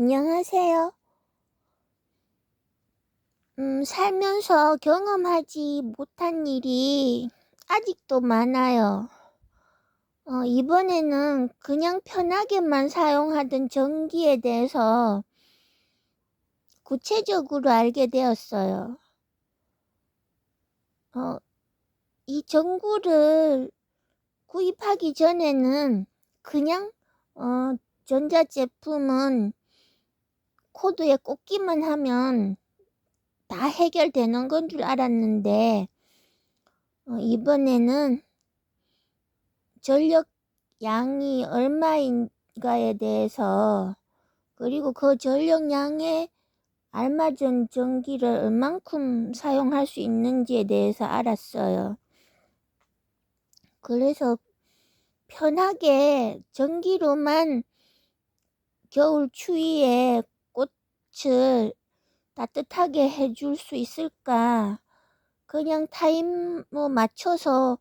안녕하세요. 음, 살면서 경험하지 못한 일이 아직도 많아요. 어, 이번에는 그냥 편하게만 사용하던 전기에 대해서 구체적으로 알게 되었어요. 어, 이 전구를 구입하기 전에는 그냥 어, 전자제품은 코드에 꽂기만 하면 다 해결되는 건 줄 알았는데 어, 이번에는 전력 양이 얼마인가에 대해서 그리고 그 전력량에 알맞은 전기를 얼만큼 사용할 수 있는지에 대해서 알았어요. 그래서 편하게 전기로만 겨울 추위에 꽃을 따뜻하게 해줄 수 있을까? 그냥 타임 뭐 맞춰서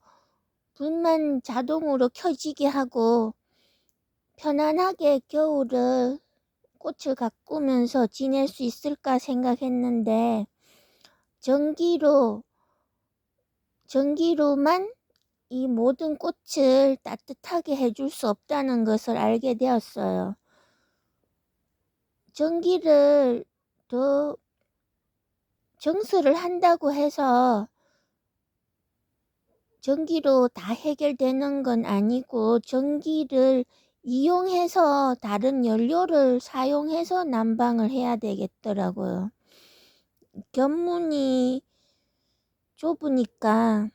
불만 자동으로 켜지게 하고 편안하게 겨울을 꽃을 가꾸면서 지낼 수 있을까 생각했는데 전기로 전기로만 이 모든 꽃을 따뜻하게 해줄 수 없다는 것을 알게 되었어요. 전기를 더 정수를 한다고 해서 전기로 다 해결되는 건 아니고 전기를 이용해서 다른 연료를 사용해서 난방을 해야 되겠더라고요. 견문이 좁으니까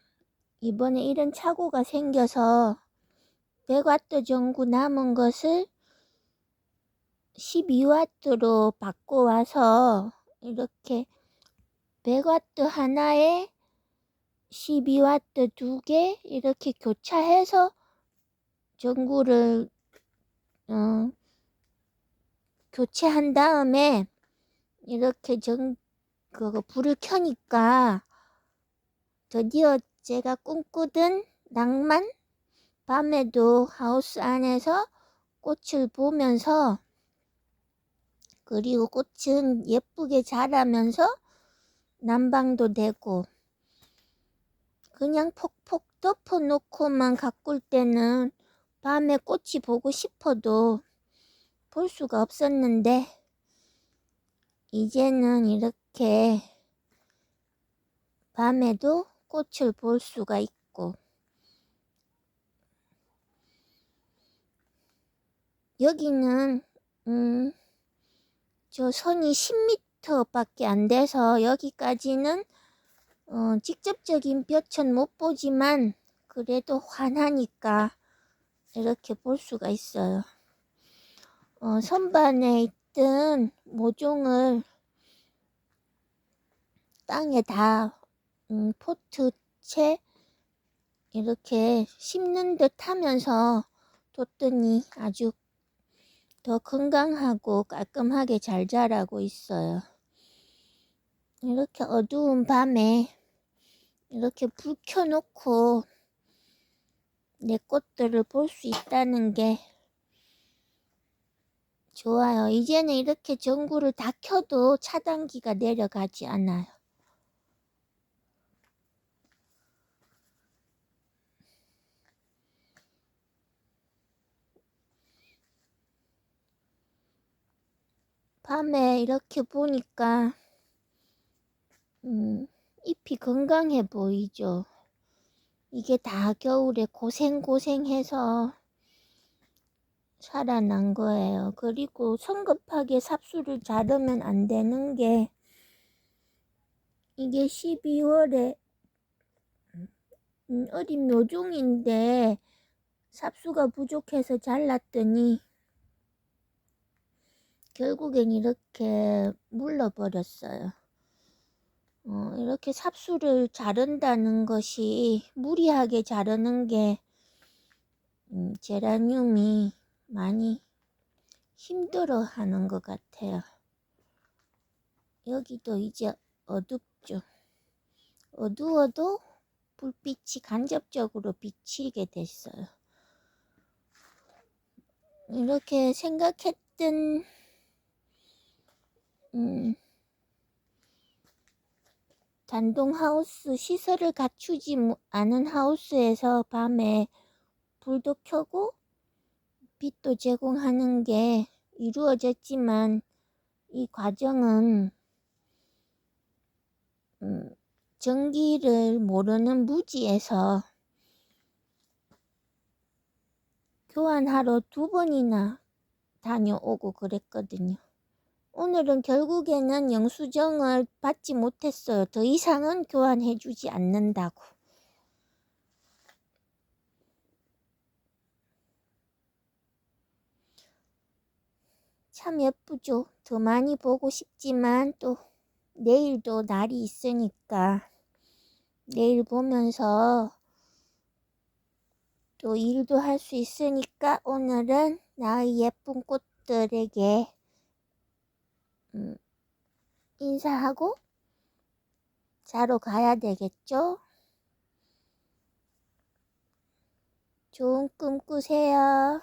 이번에 이런 착오가 생겨서 100와트 전구 남은 것을 12와트로 바꿔와서 이렇게 100와트 하나에 12와트 두 개 이렇게 교차해서 전구를 어, 교체한 다음에 이렇게 전 그거 불을 켜니까 드디어 제가 꿈꾸던 낭만? 밤에도 하우스 안에서 꽃을 보면서 그리고 꽃은 예쁘게 자라면서 난방도 되고 그냥 폭폭 덮어놓고만 가꿀 때는 밤에 꽃이 보고 싶어도 볼 수가 없었는데 이제는 이렇게 밤에도 꽃을 볼 수가 있고 여기는 음, 저 선이 10m밖에 안 돼서 여기까지는 어, 직접적인 볕은 못 보지만 그래도 환하니까 이렇게 볼 수가 있어요. 어, 선반에 있던 모종을 땅에 다 음, 포트채 이렇게 심는 듯 하면서 뒀더니 아주 더 건강하고 깔끔하게 잘 자라고 있어요. 이렇게 어두운 밤에 이렇게 불 켜놓고 내 꽃들을 볼 수 있다는 게 좋아요. 이제는 이렇게 전구를 다 켜도 차단기가 내려가지 않아요. 밤에 이렇게 보니까 음, 잎이 건강해 보이죠. 이게 다 겨울에 고생고생해서 살아난 거예요. 그리고 성급하게 삽수를 자르면 안 되는 게 이게 12월에 음, 어린 묘종인데 삽수가 부족해서 잘랐더니 결국엔 이렇게 물러버렸어요. 어, 이렇게 삽수를 자른다는 것이 무리하게 자르는 게 음, 제라늄이 많이 힘들어 하는 것 같아요. 여기도 이제 어둡죠. 어두워도 불빛이 간접적으로 비치게 됐어요. 이렇게 생각했던 음, 단동 하우스 시설을 갖추지 모- 않은 하우스에서 밤에 불도 켜고 빛도 제공하는 게 이루어졌지만 이 과정은 음, 전기를 모르는 무지에서 교환하러 두 번이나 다녀오고 그랬거든요. 오늘은 결국에는 영수증을 받지 못했어요. 더 이상은 교환해 주지 않는다고. 참 예쁘죠. 더 많이 보고 싶지만 또 내일도 날이 있으니까 내일 보면서 또 일도 할 수 있으니까 오늘은 나의 예쁜 꽃들에게 음, 인사하고 자러 가야 되겠죠? 좋은 꿈 꾸세요.